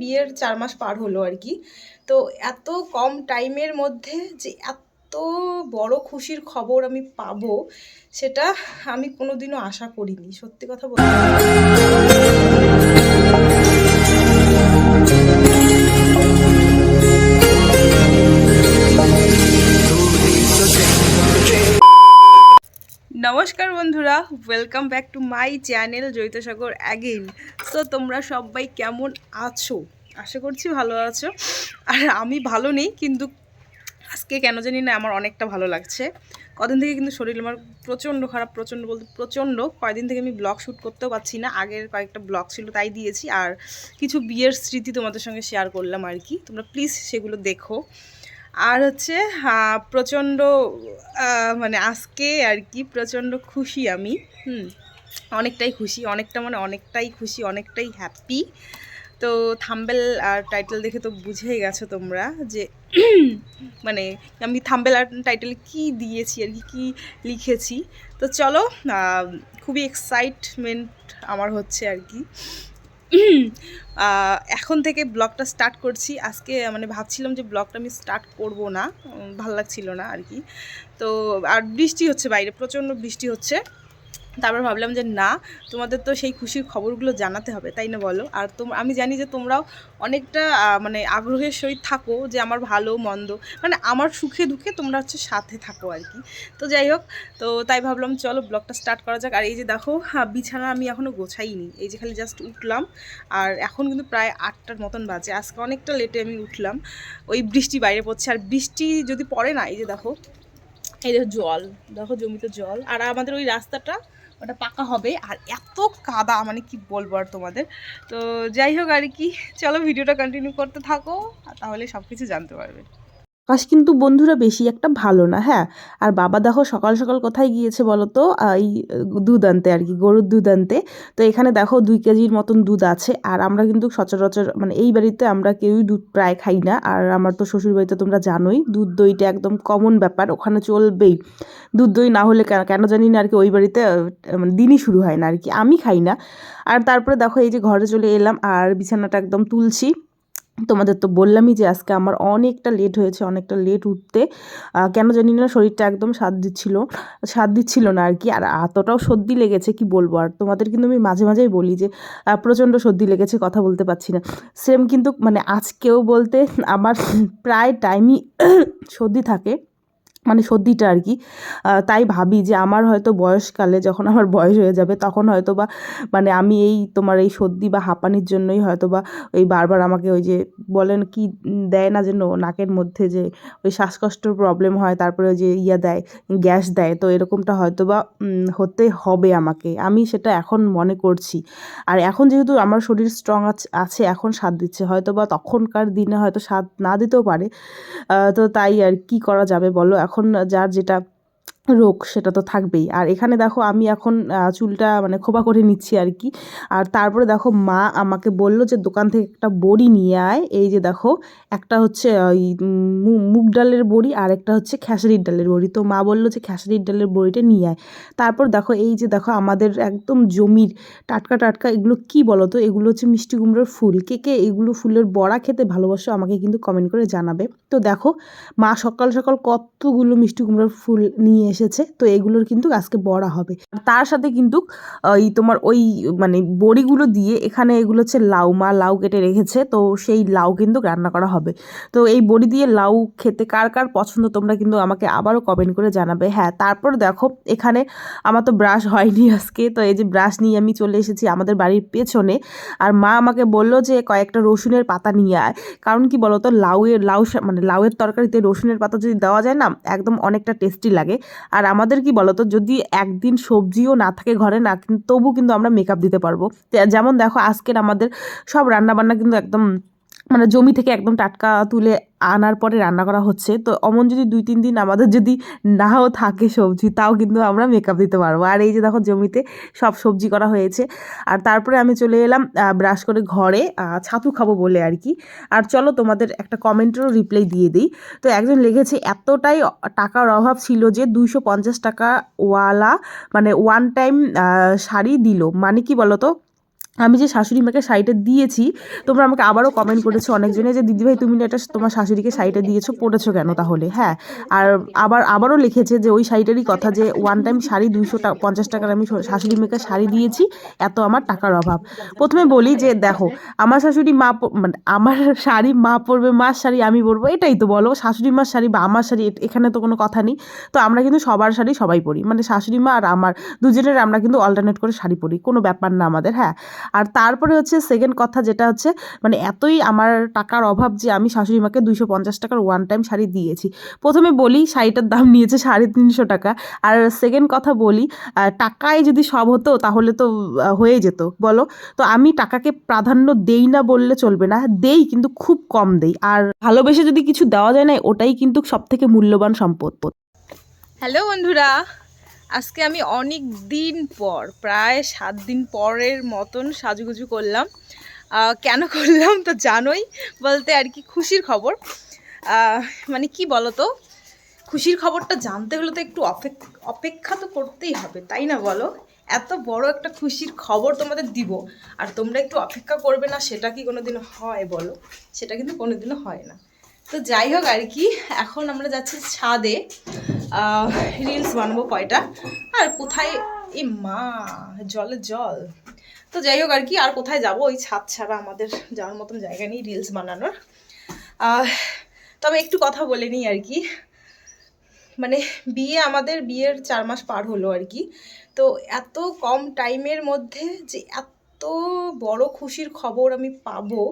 বিয়ের চার মাস পার হলো আর কি। তো এত কম টাইমের মধ্যে যে এত বড় খুশির খবর আমি পাবো, সেটা আমি কোনোদিনও আশা করিনি। সত্যি কথা বলতে। নমস্কার বন্ধুরা welcome back to my channel Jaitsagar again তো তোমরা সবাই কেমন আছো? আশা করছি ভালো আছো। আর আমি ভালো নেই, কিন্তু আজকে কেন জানি না আমার অনেকটা ভালো লাগছে। কদিন থেকে কিন্তু শরীর আমার প্রচণ্ড খারাপ, প্রচণ্ড বলতে প্রচণ্ড। কয়েকদিন থেকে আমি ব্লগ শ্যুট করতেও পারছি না। আগের কয়েকটা ব্লগ ছিল, তাই দিয়েছি। আর কিছু বিয়ের স্মৃতি তোমাদের সঙ্গে শেয়ার করলাম আর কি। তোমরা প্লিজ সেগুলো দেখো। আর হচ্ছে প্রচণ্ড মানে আজকে আর কি প্রচণ্ড খুশি আমি, হুম। অনেকটাই খুশি, অনেকটা মানে অনেকটাই খুশি, অনেকটাই হ্যাপি তো থাম্বেল আর টাইটেল দেখে তো বুঝেই গেছো তোমরা যে মানে আমি থাম্বেল আর টাইটেল কি দিয়েছি আর কি, কী লিখেছি। তো চলো খুবই এক্সাইটমেন্ট আমার হচ্ছে আর কি। এখন থেকে ব্লগটা স্টার্ট করছি। আজকে মানে ভাবছিলাম যে ব্লগটা আমি স্টার্ট করব না। ভালো লাগছিল না আর কি। তো, আর বৃষ্টি হচ্ছে বাইরে, প্রচণ্ড বৃষ্টি হচ্ছে। তারপর ভাবলাম যে না তোমাদের তো সেই খুশির খবরগুলো জানাতে হবে তাই না বলো? আর তোম আমি জানি যে তোমরাও অনেকটা মানে আগ্রহের সহিত থাকো যে আমার ভালো মন্দ মানে আমার সুখে দুঃখে তোমরা হচ্ছে সাথে থাকো আর কি। তো যাই হোক তো তাই ভাবলাম চলো ব্লগটা স্টার্ট করা যাক। আর এই যে দেখো হ্যাঁ, বিছানা আমি এখনও গোছাইনি এই যে খালি জাস্ট উঠলাম। আর এখন কিন্তু প্রায় আটটার মতন বাজে আজকে অনেকটা লেটে আমি উঠলাম। ওই বৃষ্টি বাইরে পড়ছে আর বৃষ্টি যদি পড়ে না এই যে দেখো এই দেখো জল, দেখো জমিতে জল। আর আমাদের ওই রাস্তাটা, ওটা পাকা হবে। আর এত কাদা মানে কি বলব আর তোমাদের? তো যাই হোক আর কি, চলো ভিডিওটা কন্টিনিউ করতে থাকো তাহলে সব কিছু জানতে পারবে। আকাশ কিন্তু বন্ধুরা বেশি একটা ভালো না হ্যাঁ? আর বাবা দেখো সকাল সকাল কোথায় গিয়েছে বলো তো এই দুধ আনতে আর কি, গরুর দুধ আনতে। তো এখানে দেখো দুই কেজির মতন দুধ আছে, আর আমরা কিন্তু সচরাচর মানে এই বাড়িতে আমরা কেউই দুধ প্রায় খাই না, আর আমার তো শ্বশুর বাড়িতে তোমরা জানোই, দুধ দইটা একদম কমন ব্যাপার, ওখানে চলবেই। দুধ দই না হলে কেন কেন জানি না আর কি, ওই বাড়িতে মানে দিনই শুরু হয় না আর কি, আমি খাই না। আর তারপরে দেখো এই যে ঘরে চলে এলাম, আর বিছানাটা একদম তুলছি। তোমাদের তো বললামই যে আজকে আমার অনেকটা লেট হয়েছে, অনেকটা লেট উঠতে। কেন জানি না, শরীরটা একদম স্বাদ দিচ্ছিল স্বাদ দিচ্ছিল না আর কি। আর এতটাও সর্দি লেগেছে, কি বলব? আর তোমাদের কিন্তু আমি মাঝে মাঝেই বলি যে প্রচণ্ড সর্দি লেগেছে, কথা বলতে পারছি না। সেম কিন্তু মানে আজকেও বলতে আমার প্রায় টাইমই সর্দি থাকে। মানে সর্দিটা আর কি তাই ভাবি যে আমার হয়তো বয়সকালে যখন আমার বয়স হয়ে যাবে তখন হয়তো বা মানে আমি এই তোমার এই সর্দি বা হাঁপানির জন্যই হয়তো বা ওই বারবার আমাকে ওই যে বলেন কি দেয় না যেন নাকের মধ্যে যে ওই শ্বাসকষ্টর প্রবলেম হয়, তারপরে ওই যে ইয়া দেয়, গ্যাস দেয়, তো এরকমটা হয়তো বা হতে হবে আমাকে। আমি সেটা এখন মনে করছি। আর এখন যেহেতু আমার শরীর স্ট্রং আছে এখন স্বাদ দিচ্ছে হয়তো বা তখনকার দিনে হয়তো স্বাদ না দিতেও পারে তো তাই আর কি করা যাবে বলো? এখন যার যেটা রোগ সেটা তো থাকবেই। আর এখানে দেখো আমি এখন চুলটা মানে খোপা করে নিচ্ছি আর কি। আর তারপরে দেখো মা আমাকে বলল যে, দোকান থেকে একটা বড়ি নিয়ে আয়। এই যে দেখো, একটা হচ্ছে ওই মুগ ডালের বড়ি আর একটা হচ্ছে খেসারির ডালের বড়ি। তো মা বলল যে, খেসারির ডালের বড়িটা নিয়ে আয়। তারপর দেখো এই যে দেখো আমাদের একদম জমির টাটকা টাটকা এগুলো কি বলো তো এগুলো হচ্ছে মিষ্টি কুমড়োর ফুল। কে কে এগুলো ফুলের বড়া খেতে ভালোবাসো আমাকে কিন্তু কমেন্ট করে জানাবে। তো দেখো মা সকাল সকাল কতগুলো মিষ্টি কুমড়োর ফুল নিয়ে এসেছে, তো এগুলোর কিন্তু আজকে বড়া হবে। তার সাথে কিন্তু ওই তোমার ওই মানে বড়িগুলো দিয়ে এখানে এগুলো হচ্ছে লাউ, মা লাউ কেটে রেখেছে, তো সেই লাউ কিন্তু রান্না করা হবে। তো এই বড়ি দিয়ে লাউ খেতে কার কার পছন্দ তোমরা কিন্তু আমাকে আবারও কমেন্ট করে জানাবে। হ্যাঁ তারপর দেখো, এখানে আমার তো ব্রাশ হয়নি আজকে, তো এই যে ব্রাশ নিয়ে আমি চলে এসেছি আমাদের বাড়ির পেছনে। আর মা আমাকে বলল যে, কয়েকটা রসুনের পাতা নিয়ে আয়। কারণ কি বলতো, লাউয়ের, লাউ মানে লাউয়ের তরকারিতে রসুনের পাতা যদি দেওয়া যায় না, একদম অনেকটা টেস্টি লাগে। আর আমাদের কি বলতো, যদি একদিন সবজিও না থাকে ঘরে, না তবু কিন্তু আমরা মেকআপ দিতে পারব। যেমন দেখো আজকের আমাদের সব রান্নাবান্না কিন্তু একদম মানে জমি থেকে একদম টাটকা তুলে আনার পরে রান্না করা হচ্ছে। তো অমন যদি দুই, তিন দিন আমাদের যদি নাও থাকে সবজি, তাও কিন্তু আমরা মেকআপ দিতে পারব। আর এই যে দেখো জমিতে সব সবজি করা হয়েছে। আর তারপরে আমি চলে এলাম ব্রাশ করে ঘরে ছাতু খাব বলে আর কি। আর চলো তোমাদের একটা কমেন্টেরও রিপ্লাই দিয়ে দিই। তো একজন লিখেছে, এতটাই টাকার অভাব ছিল যে দুইশো পঞ্চাশ টাকা ওয়ালা মানে ওয়ান টাইম শাড়ি দিল। মানে কি তো আমি যে শাশুড়ি মাকে শাড়িটা দিয়েছি, তোমরা আমাকে আবারও কমেন্ট করেছ অনেকজনে যে দিদিভাই তুমি না এটা তোমার শাশুড়িকে শাড়িটা দিয়েছ পরেছো কেন তাহলে? হ্যাঁ আর আবার, আবারও লিখেছে যে, ওই শাড়িটারই কথা যে ওয়ান টাইম শাড়ি দুইশো পঞ্চাশ টাকার আমি শাশুড়ি মেয়েকে শাড়ি দিয়েছি, এত আমার টাকার অভাব। প্রথমে বলি যে, দেখো, আমার শাশুড়ি মা মানে আমার শাড়ি মা পরবে, মার শাড়ি আমি পরবো, এটাই তো বলো, শাশুড়ি মার শাড়ি বা আমার শাড়ি এখানে তো কোনো কথা নেই। তো আমরা কিন্তু সবার শাড়ি সবাই পরি মানে শাশুড়ি মা আর আমার, দুজনের আমরা কিন্তু অল্টারনেট করে শাড়ি পরি, কোনো ব্যাপার না আমাদের হ্যাঁ। আর তারপরে হচ্ছে সেকেন্ড কথা যেটা হচ্ছে মানে এতই আমার টাকার অভাব যে আমি শাশুড়ি মাকে দুইশো পঞ্চাশ টাকার ওয়ান টাইম শাড়ি দিয়েছি। প্রথমে বলি শাড়িটার দাম নিয়েছে সাড়ে তিনশো টাকা। আর সেকেন্ড কথা বলি টাকায় যদি সব হতো তাহলে তো হয়ে যেত। বলো? তো আমি টাকাকে প্রাধান্য দেই না বললে চলবে না। দেই কিন্তু খুব কম দেই। আর ভালোবেসে যদি কিছু দেওয়া যায় না, ওটাই কিন্তু সব থেকে মূল্যবান সম্পদ হ্যালো বন্ধুরা। আজকে আমি অনেক দিন পর, প্রায় সাত দিন পরের মতন সাজুগুজু করলাম। কেন করলাম তো জানোই, বলতে আর কি খুশির খবর। মানে কি বলো তো খুশির খবরটা জানতে হলে তো একটু অপেক্ষা তো করতেই হবে, তাই না বলো? এত বড় একটা খুশির খবর তোমাদের দিব, আর তোমরা একটু অপেক্ষা করবে না সেটা কি কোনোদিনও হয় বলো? সেটা কিন্তু কোনোদিনও হয় না। তো যাই হোক আর কি, এখন আমরা যাচ্ছি ছাদে। রিলস বানাবো কয়টা? আর কোথায় এ মা, জলে জল। তো যাই হোক আর কি, আর কোথায় যাব? ওই ছাদ ছাড়া আমাদের যাওয়ার মতন জায়গা নেই রিলস বানানোর। তবে একটু কথা বলে নিই আর কি। মানে বিয়ে আমাদের বিয়ের চার মাস পার হলো আর কি। তো এত কম টাইমের মধ্যে যে এত বড় খুশির খবর আমি পাবো,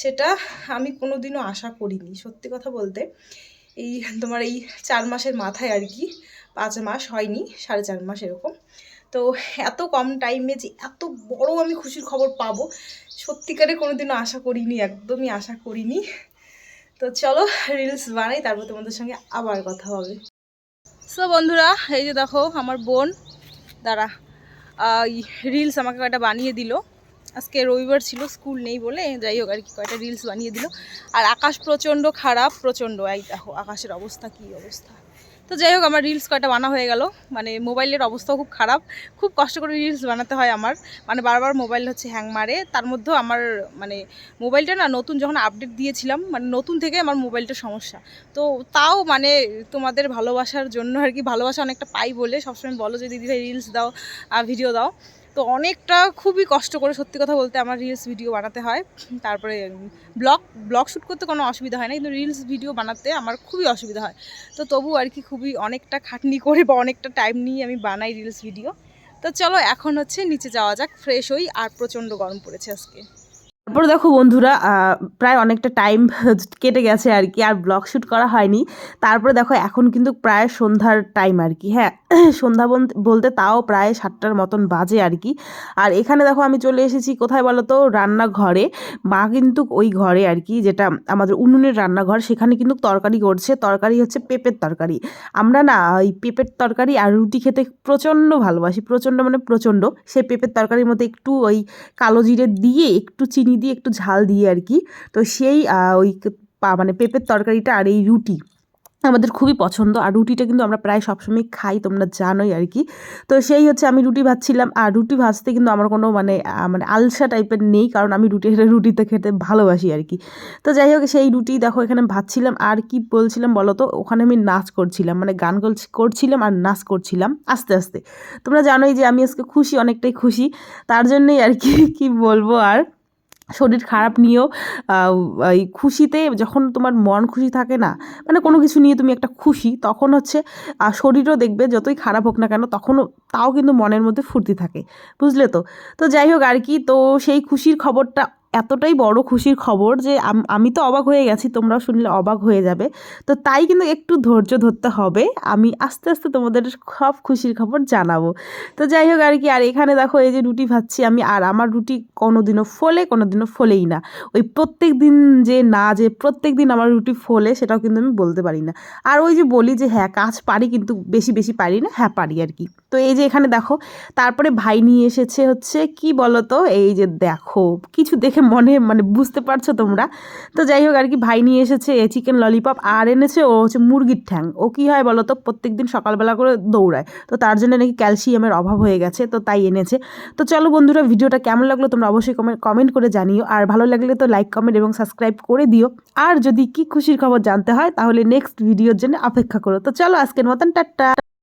সেটা আমি কোনোদিনও আশা করিনি, সত্যি কথা বলতে। এই তোমার এই চার মাসের মাথায় আর কি পাঁচ মাস হয়নি, সাড়ে চার মাস এরকম। তো এত কম টাইমে যে এত বড় আমি খুশির খবর পাবো, সত্যিকারে কোনোদিনও আশা করিনি, একদমই আশা করিনি। তো চলো রিলস বানাই, তারপর তোমাদের সঙ্গে আবার কথা হবে। সো বন্ধুরা, এই যে দেখো আমার বোন, দাঁড়া রিলস আমাকে একটা বানিয়ে দিল। আজকে রবিবার ছিল, স্কুল নেই বলে। যাই হোক, আর কি কয়টা রিলস বানিয়ে দিল। আর আকাশ প্রচণ্ড খারাপ, প্রচণ্ড। এই দেখো, আকাশের অবস্থা, কী অবস্থা। তো যাই হোক, আমার রিলস কয়টা বানা হয়ে গেল। মানে মোবাইলের অবস্থাও খুব খারাপ। খুব কষ্ট করে রিলস বানাতে হয় আমার। মানে বারবার মোবাইল হচ্ছে হ্যাং মারে। তার মধ্যেও আমার মানে মোবাইলটা না নতুন যখন আপডেট দিয়েছিলাম মানে নতুন থেকে আমার মোবাইলটার সমস্যা। তো তাও মানে তোমাদের ভালোবাসার জন্য আর কি, ভালোবাসা অনেকটা পাই বলে সবসময় বলো যে দিদিভাই রিলস দাও ভিডিও দাও। তো অনেকটা খুবই কষ্ট করে সত্যি কথা বলতে আমার রিলস ভিডিও বানাতে হয়। তারপরে ব্লগ ব্লগ শ্যুট করতে কোনো অসুবিধা হয় না, কিন্তু রিলস ভিডিও বানাতে আমার খুবই অসুবিধা হয়। তো তবু আর কি খুবই অনেকটা খাটনি করে বা অনেকটা টাইম নিয়ে আমি বানাই রিলস ভিডিও তো চলো এখন হচ্ছে নিচে যাওয়া যাক ফ্রেশ হই আর প্রচণ্ড গরম পড়েছে আজকে। তারপরে দেখো বন্ধুরা প্রায় অনেকটা টাইম কেটে গেছে আর কি, আর ব্লগ শ্যুট করা হয়নি। তারপরে দেখো এখন কিন্তু প্রায় সন্ধ্যার টাইম আর কি হ্যাঁ। সন্ধ্যা বলতে- তাও প্রায় সাতটার মতন বাজে আর কি। আর এখানে দেখো আমি চলে এসেছি কোথায় বলো তো রান্নাঘরে। মা কিন্তু ওই ঘরে আর কি, যেটা আমাদের উনুনের রান্নাঘর, সেখানে কিন্তু তরকারি করছে। তরকারি হচ্ছে পেঁপের তরকারি। আমরা না ওই পেঁপের তরকারি আর রুটি খেতে প্রচণ্ড ভালোবাসি। প্রচণ্ড মানে প্রচণ্ড। সেই পেঁপের তরকারির মধ্যে একটু ওই কালো জিরে দিয়ে, একটু চিনি দিয়ে, একটু ঝাল দিয়ে আর কি। তো সেই ওই মানে পেঁপের তরকারিটা আর এই রুটি। আমাদের খুবই পছন্দ আর রুটিটা কিন্তু আমরা প্রায় সবসময় খাই, তোমরা জানোই আর কি। তো সেই হচ্ছে আমি রুটি ভাজছিলাম আর রুটি ভাজতে কিন্তু আমার কোনো মানে মানে আলসা টাইপের নেই কারণ আমি রুটি রুটিতে খেতে ভালোবাসি আর কি। তো যাই হোক, সেই রুটি দেখো এখানে ভাজছিলাম আর কি বলছিলাম বলো তো ওখানে আমি নাচ করছিলাম মানে গান করছি- করছিলাম আর নাচ করছিলাম আস্তে আস্তে। তোমরা জানোই যে আমি আজকে খুশি, অনেকটাই খুশি, তার জন্যই আর কি কি বলব আর শরীর খারাপ নিয়েও এই খুশিতে যখন তোমার মন খুশি থাকে না মানে কোনো কিছু নিয়ে তুমি একটা খুশি, তখন হচ্ছে শরীরও দেখবে যতই খারাপ হোক না কেন, তখনও তাও কিন্তু মনের মধ্যে ফুর্তি থাকে। বুঝলে তো? তো যাই হোক আর কি, তো সেই খুশির খবরটা এতটাই বড় খুশির খবর যে আম- তো অবাক হয়ে গেছি, তোমরাও শুনলে অবাক হয়ে যাবে। তো তাই কিন্তু একটু ধৈর্য ধরতে হবে, আমি আস্তে আস্তে তোমাদের সব খুশির খবর জানাব। তো যাই হোক আর কি, আর এখানে দেখো এই যে রুটি ভাজছি আমি, আর আমার রুটি কোনোদিনও ফোলে, কোনোদিনও ফোলেই না। ওই প্রত্যেক দিন যে না, যে প্রত্যেক দিন আমার রুটি ফোলে, সেটাও কিন্তু আমি বলতে পারি না। আর ওই যে বলি যে হ্যাঁ কাজ পারি কিন্তু বেশি বেশি পারি না হ্যাঁ পারি আর কি। তো এই যে এখানে দেখো, তারপরে ভাই নিয়ে এসেছে হচ্ছে, কি বলো তো এই যে দেখো, কিছু দেখে দেখে মনে মানে বুঝতে পারছ তোমরা? তো যাই হোক, আর কি ভাই নিয়ে এসেছে চিকেন ললিপপ, আর এনেছে ও হচ্ছে মুরগির ঠ্যাং। ও কী হয় বলো তো প্রত্যেক দিন সকালবেলা করে দৌড়ায়। তো তার জন্য নাকি ক্যালসিয়ামের অভাব হয়ে গেছে, তো তাই এনেছে। তো চলো বন্ধুরা, ভিডিওটা কেমন লাগল তোমরা অবশ্যই কমেন্ট কমেন্ট করে জানিও। আর ভালো লাগলে তো লাইক কমেন্ট এবং সাবস্ক্রাইব করে দিও। আর যদি কি খুশির খবর জানতে হয়, তাহলে নেক্সট ভিডিওর জন্য অপেক্ষা করো। তো চলো আজকের মতন, টাটা!